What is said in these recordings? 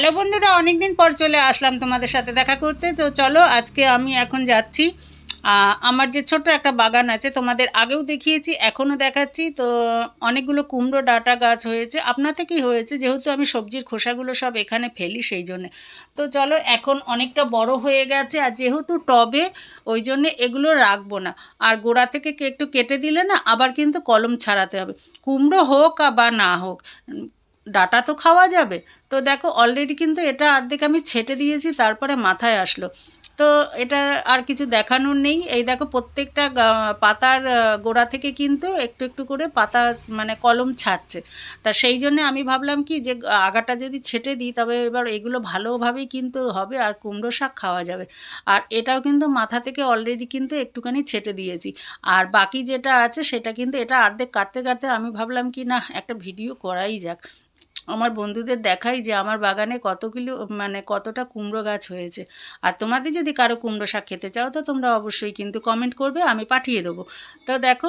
Hello বন্ধুরা, অনেকদিন পর চলে আসলাম তোমাদের সাথে দেখা করতে। তো চলো আজকে আমি এখন যাচ্ছি। আমার যে ছোট একটা বাগান আছে, তোমাদের আগেও দেখিয়েছি, এখনও দেখাচ্ছি। তো অনেকগুলো কুমড়ো, ডাঁটা গাছ হয়েছে। আপনা থেকেই হয়েছে, যেহেতু আমি সবজির খোসাগুলো সব এখানে ফেলি সেই জন্যে। তো চলো, এখন অনেকটা বড় হয়ে গেছে, আর যেহেতু টবে, ওই জন্যে এগুলো রাখব না। আর গোড়া থেকে একটু কেটে দিলে না, আবার কিন্তু কলম ছাড়াতে হবে। কুমড়ো হোক বা না হোক, ডাটা তো খাওয়া যাবে। তো দেখো অলরেডি কিন্তু এটা অর্ধেক আমি ছেটে দিয়েছি, তারপরে মাথায় আসলো। তো এটা আর কিছু দেখানোর নেই। এই দেখো, প্রত্যেকটা পাতার গোড়া থেকে কিন্তু একটু একটু করে পাতা মানে কলম ছাড়ছে। তা সেই জন্য আমি ভাবলাম কি, যে আগাটা যদি ছেটে দিই, তবে এবার এগুলো ভালোভাবেই কিন্তু হবে আর কুমড়ো শাক খাওয়া যাবে। আর এটাও কিন্তু মাথা থেকে অলরেডি কিন্তু একটুখানি ছেটে দিয়েছি। আর বাকি যেটা আছে, সেটা কিন্তু এটা অর্ধেক কাটতে কাটতে আমি ভাবলাম কি, না, একটা ভিডিও করাই যাক। আমার বন্ধুদের দেখাই যে আমার বাগানে কতগুলো মানে কতটা কুমড়ো গাছ হয়েছে। আর তোমাদের যদি কারও কুমড়ো শাক খেতে চাও তো তোমরা অবশ্যই কিন্তু কমেন্ট করবে, আমি পাঠিয়ে দেবো। তো দেখো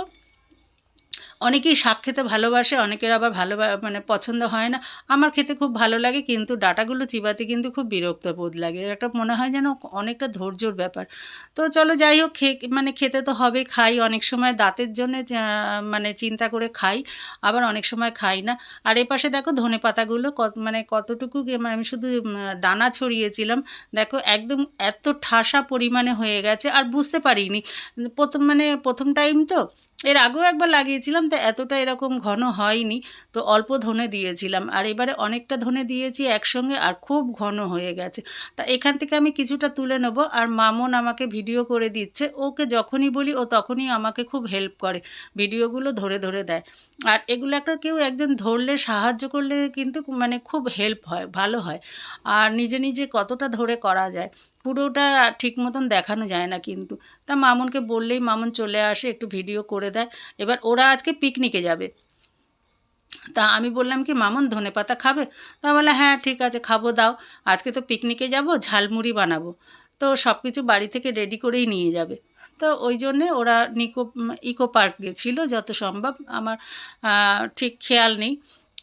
অনেকেই শাক খেতে ভালোবাসে, অনেকের আবার ভালো মানে পছন্দ হয় না। আমার খেতে খুব ভালো লাগে, কিন্তু ডাটাগুলো চিবাতে কিন্তু খুব বিরক্ত বোধ লাগে। একটা মনে হয় যেন অনেকটা ধৈর্যর ব্যাপার। তো চলো যাই হোক, খে মানে খেতে তো হবে, খাই। অনেক সময় দাঁতের জন্য মানে চিন্তা করে খাই, আবার অনেক সময় খাই না। আর এ পাশে দেখো ধনে পাতাগুলো কত মানে কতটুকু মানে আমি শুধু দানা ছড়িয়েছিলাম। দেখো একদম এত ঠাসা পরিমাণে হয়ে গেছে, আর বুঝতে পারিনি। প্রথম মানে প্রথম টাইম তো এর আগেও একবার লাগিয়েছিলাম, তো এতটা এরকম ঘন হয়নি, তো অল্প ধনে দিয়েছিলাম। আর এবারে অনেকটা ধনে দিয়েছি একসঙ্গে আর খুব ঘন হয়ে গেছে। তা এখান থেকে আমি কিছুটা তুলে নেব। আর মামন আমাকে ভিডিও করে দিচ্ছে। ওকে যখনই বলি, ও তখনই আমাকে খুব হেল্প করে, ভিডিওগুলো ধরে ধরে দেয়। আর এগুলো একটা কেউ একজন ধরলে, সাহায্য করলে কিন্তু মানে খুব হেল্প হয়, ভালো হয়। আর নিজে নিজে কতটা ধরে করা যায়। পুরোটা ঠিক মতন দেখানো যায় না কিন্তু। তা মামুনকে বললেই মামুন চলে আসে, একটু ভিডিও করে দেয়। এবার ওরা আজকে পিকনিকে যাবে। তা আমি বললাম কি, মামুন, ধনে পাতা খাবে? তা বলে হ্যাঁ ঠিক আছে, খাব, দাও। আজকে তো পিকনিকে যাব, ঝালমুড়ি বানাবো। তো সব কিছু বাড়ি থেকে রেডি করেই নিয়ে যাবে। তো ওই জন্যে ওরা নিকো, ইকো পার্ক গেছিল, যত সম্ভব। আমার ঠিক খেয়াল নেই।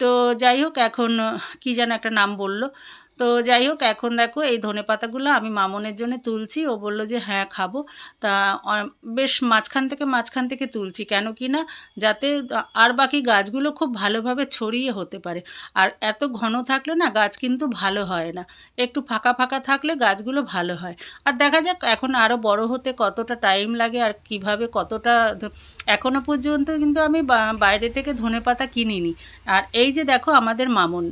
তো যাই হোক, এখন কি যেন একটা নাম বলল। তো যাই হোক, এখন দেখো এই ধনে পাতাগুলো আমি মামনের জন্য তুলছি। ও বলল যে হ্যাঁ খাব। তা বেশ মাঝখান থেকে মাঝখান থেকে তুলছি। কেন কি না, যাতে আর বাকি গাছগুলো খুব ভালোভাবে ছড়িয়ে হতে পারে। আর এত ঘন থাকলে না, গাছ কিন্তু ভালো হয় না। একটু ফাঁকা ফাঁকা থাকলে গাছগুলো ভালো হয়। আর দেখা যাক এখন আরও বড় হতে কতটা টাইম লাগে আর কীভাবে কতটা ধ- এখনও পর্যন্ত কিন্তু আমি বাইরে থেকে ধনে পাতা কিনিনি। আর এই যে দেখো আমাদের মামুন।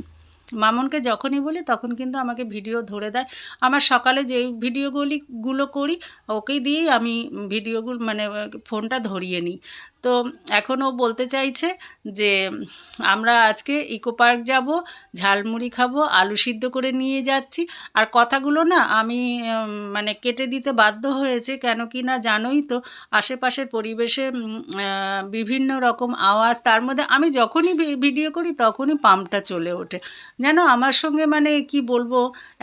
মামুনকে যখনই বলি তখন কিন্তু আমাকে ভিডিও ধরে দেয়। আমার সকালে যে ভিডিওগুলি, গুলো করি, ওকেই দিয়েই আমি ভিডিওগুলো মানে ফোনটা ধরিয়ে নিই। তো এখন ও বলতে চাইছে যে আমরা আজকে ইকো পার্ক যাব, ঝালমুড়ি খাব, আলু সিদ্ধ করে নিয়ে যাচ্ছি। আর কথাগুলো না আমি মানে কেটে দিতে বাধ্য হয়েছে কেন কি না জানোই তো। আশেপাশের পরিবেশে বিভিন্ন রকম আওয়াজ, তার মধ্যে আমি যখনই ভিডিও করি তখনই পাম্পটা চলে ওঠে। যেন আমার সঙ্গে মানে কি বলব,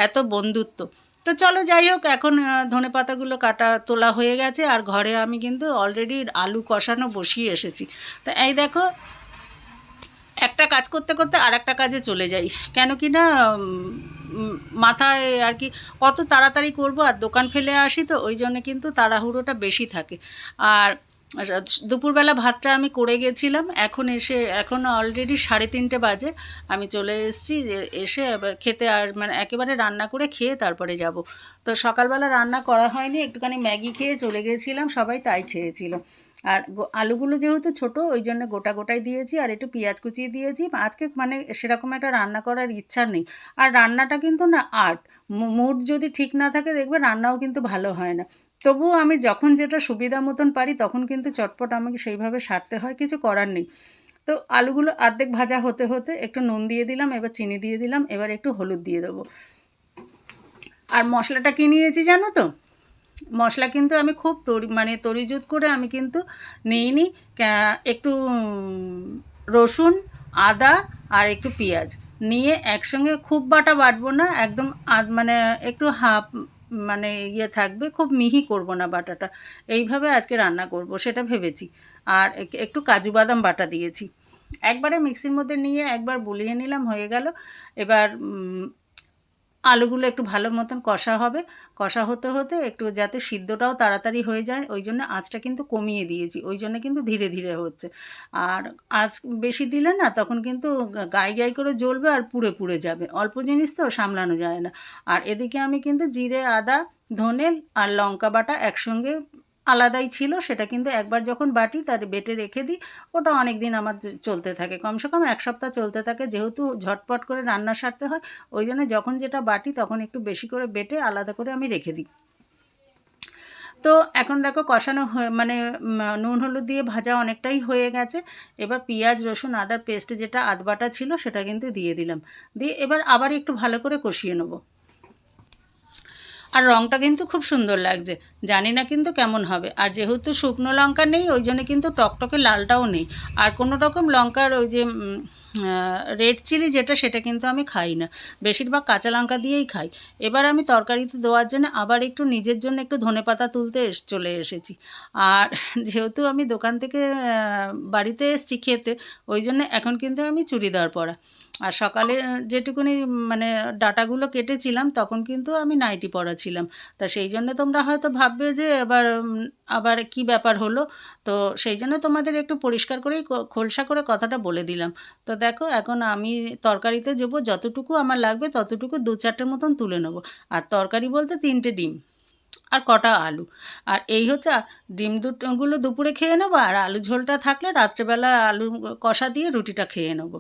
এত বন্ধুত্ব। তো চলো যাই হোক, এখন ধনে পাতাগুলো কাটা তোলা হয়ে গেছে আর ঘরে আমি কিন্তু অলরেডি আলু কষানো বসিয়ে এসেছি। তা এই দেখো, একটা কাজ করতে করতে আর একটা কাজে চলে যাই। কেন কি না মাথায় আর কি কত তাড়াতাড়ি করব আর দোকান ফেলে আসি তো, ওই জন্য কিন্তু তাড়াহুড়োটা বেশি থাকে। আর দুপুরবেলা ভাতটা আমি করে গেছিলাম। এখন এসে, এখন অলরেডি সাড়ে তিনটে বাজে। আমি চলে এসেছি এসে এবার খেতে আর মানে একেবারে রান্না করে খেয়ে তারপরে যাব। তো সকালবেলা রান্না করা হয়নি, একটুখানি ম্যাগি খেয়ে চলে গেছিলাম, সবাই তাই খেয়েছিল। আর আলুগুলো যেহেতু ছোট, ওই জন্য গোটা গোটাই দিয়েছি, আর একটু পেঁয়াজ কুচিয়ে দিয়েছি। আজকে মানে সেরকম একটা রান্না করার ইচ্ছা নেই। আর রান্নাটা কিন্তু না আর্ট। মুড যদি ঠিক না থাকে, দেখবে রান্নাও কিন্তু ভালো হয় না। তবুও আমি যখন যেটা সুবিধা মতন পারি, তখন কিন্তু চটপট আমাকে সেইভাবে সারতে হয়, কিছু করার নেই। তো আলুগুলো অর্ধেক ভাজা হতে হতে একটু নুন দিয়ে দিলাম, এবার চিনি দিয়ে দিলাম, এবার একটু হলুদ দিয়ে দেবো। আর মশলাটা কি নিয়েছি জানো তো? মশলা কিন্তু আমি খুব তরি মানে তরিজুত করে আমি কিন্তু নিইনি। একটু, রসুন, আদা আর একটু পেঁয়াজ। নিয়ে একসঙ্গে খুব বাটা বাটবো না, একদম মানে একটু হাফ মানে ইয়ে থাকবে, খুব মিহি করব না বাটাটা। এইভাবে আজকে রান্না করব, সেটা ভেবেছি। আর একটু কাজু বাদাম বাটা দিয়েছি। একবারে মিক্সির মধ্যে নিয়ে একবার বুলিয়ে নিলাম, হয়ে গেল। এবার আলুগুলো একটু ভালো মতন কষা হবে। কষা হতে হতে একটু যাতে সিদ্ধটাও তাড়াতাড়ি হয়ে যায়, ওই জন্য আঁচটা কিন্তু কমিয়ে দিয়েছি, ওই জন্য কিন্তু ধীরে ধীরে হচ্ছে। আর আঁচ বেশি দিলে না তখন কিন্তু গায়ে গায়ে করে জ্বলবে আর পুড়ে পুড়ে যাবে। অল্প জিনিস তো সামলানো যায় না। আর এদিকে আমি কিন্তু জিরে, আদা, ধনে আর লঙ্কা বাটা একসঙ্গে আলাদাই ছিল, সেটা কিন্তু একবার যখন বাটি তার বেটে রেখে দিই, ওটা অনেক দিন আমার চলতে থাকে। কমসে কম এক সপ্তাহ চলতে থাকে, যেহেতু ঝটপট করে রান্না সারতে হয়, ওই জন্য যখন যেটা বাটি তখন একটু বেশি করে বেটে আলাদা করে আমি রেখে দিই। তো এখন দেখো কষানো মানে নুন হলুদ দিয়ে ভাজা অনেকটাই হয়ে গেছে। এবার পেঁয়াজ, রসুন, আদার পেস্ট যেটা আদ বাটা ছিল, সেটা কিন্তু দিয়ে দিলাম। দিয়ে এবার আবার একটু ভালো করে কষিয়ে নেব। আর রঙটা কিন্তু খুব সুন্দর লাগছে। জানি না কিন্তু কেমন হবে। আর যেহেতু শুকনো লঙ্কা নেই, ওই জন্য কিন্তু টকটকে লালটাও নেই। আর কোনো রকম লঙ্কার ওই যে রেড চিলি যেটা, সেটা কিন্তু আমি খাই না। বেশিরভাগ কাঁচা লঙ্কা দিয়েই খাই। এবার আমি তরকারিতে দেওয়ার জন্য আবার একটু নিজের জন্য একটু ধনেপাতা তুলতে এস, চলে এসেছি। আর যেহেতু আমি দোকান থেকে বাড়িতে এসেছি খেতে, ওই জন্য এখন কিন্তু আমি চুড়িদার পরা। আর সকালে যেটুকুনি মানে ডাটাগুলো কেটেছিলাম, তখন কিন্তু আমি নাইটি পরা ছিলাম। তা সেই জন্য তোমরা হয়তো ভাববে যে এবার আবার কি ব্যাপার হলো? তো সেই জন্য তোমাদের একটু পরিষ্কার করেই খোলসা করে কথাটা বলে দিলাম। তো দেখো, এখন আমি তরকারিতে দেবো যতটুকু আমার লাগবে ততটুকু দু চারটের মতন তুলে নেব। আর তরকারি বলতে তিনটে ডিম। আর কটা আলু। আর এই হচ্ছে ডিম দুটোগুলো দুপুরে খেয়ে নেব আর আলু ঝোলটা থাকলে রাত্রেবেলা আলু কষা দিয়ে রুটিটা খেয়ে নেব।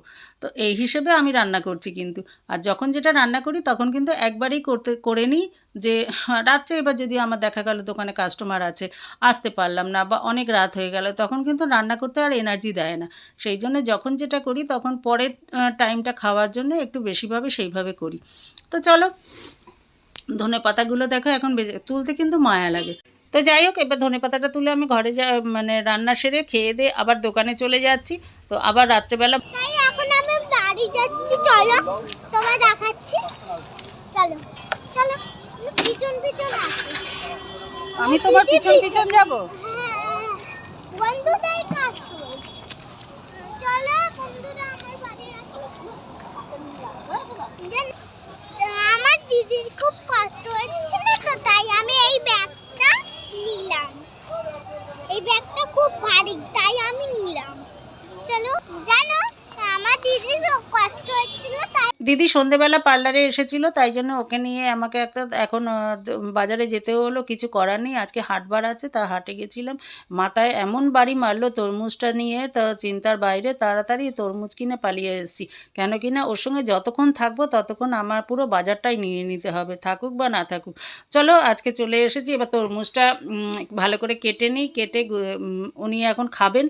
তো এই হিসেবে আমি রান্না করছি কিন্তু। আর যখন যেটা রান্না করি তখন কিন্তু একবারেই করতে করে নিই যে হ্যাঁ, রাত্রে এবার যদি আমার দেখা গেল দোকানে কাস্টমার আছে আসতে পারলাম না বা অনেক রাত হয়ে গেল তখন কিন্তু রান্না করতে আর এনার্জি দেয় না। সেই জন্য যখন যেটা করি তখন পরের টাইমটা খাওয়ার জন্য একটু বেশিভাবে সেইভাবে করি। তো চলো ধনে পাতাগুলো দেখো এখন বেজে তুলতে কিন্তু মায়া লাগে। তো যাই হোক এবার ধনে পাতাটা তুলে আমি ঘরে যা মানে রান্না সেরে খেয়ে দিয়ে আবার দোকানে চলে যাচ্ছি। তো আবার রাত্রেবেলা এখন আমি বাড়ি যাচ্ছি চলো। তোমায় দেখাচ্ছি। চলো চলো পিছন পিছন আমি তোমার পিছন পিছন যাব? হ্যাঁ বন্ধুদের কাছে চলো বন্ধুরা আমার বাড়ি আসো আমার দিদির খুব কষ্ট হচ্ছিল তো তাই আমি এই ব্যাগটা নিলাম এই ব্যাগটা খুব ভারী তাই আমি নিলাম চলো জানো আমার দিদির কষ্ট হচ্ছিল তাই দিদি সন্ধেবেলা পার্লারে এসেছিল, তাই জন্য ওকে নিয়ে আমাকে একটা এখন বাজারে যেতে হলো, কিছু করার নেই, আজকে হাটবার আছে, তা হাটে গেছিলাম। মাথায় এমন বাড়ি মারলো তরমুজটা নিয়ে, তা চিন্তার বাইরে, তাড়াতাড়ি তরমুজ কিনে পালিয়ে এসেছি। কেন কি না, ওর সঙ্গে যতক্ষণ থাকব, ততক্ষণ আমার পুরো বাজারটাই নিয়ে নিতে হবে, থাকুক বা না থাকুক। চলো, আজকে চলে এসেছি, এবার তরমুজটা ভালো করে কেটে নিই, কেটে উনি এখন খাবেন।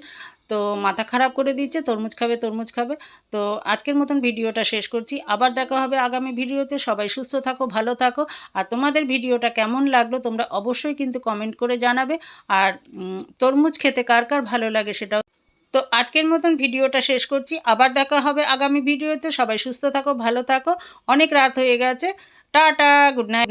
তো মাথা খারাপ করে দিচ্ছে, তরমুজ খাবে তরমুজ খাবে। তো আজকের মতন ভিডিওটা শেষ করছি। আবার দেখা হবে আগামী ভিডিওতে। সবাই সুস্থ থাকো, ভালো থাকো। আর তোমাদের ভিডিওটা কেমন লাগল তোমরা অবশ্যই কিন্তু কমেন্ট করে জানাবে। আর তরমুজ খেতে কার কার ভালো লাগে সেটাও। তো আজকের মতন ভিডিওটা শেষ করছি। আবার দেখা হবে আগামী ভিডিওতে। সবাই সুস্থ থাকো, ভালো থাকো। অনেক রাত হয়ে গেছে। Tata, good night.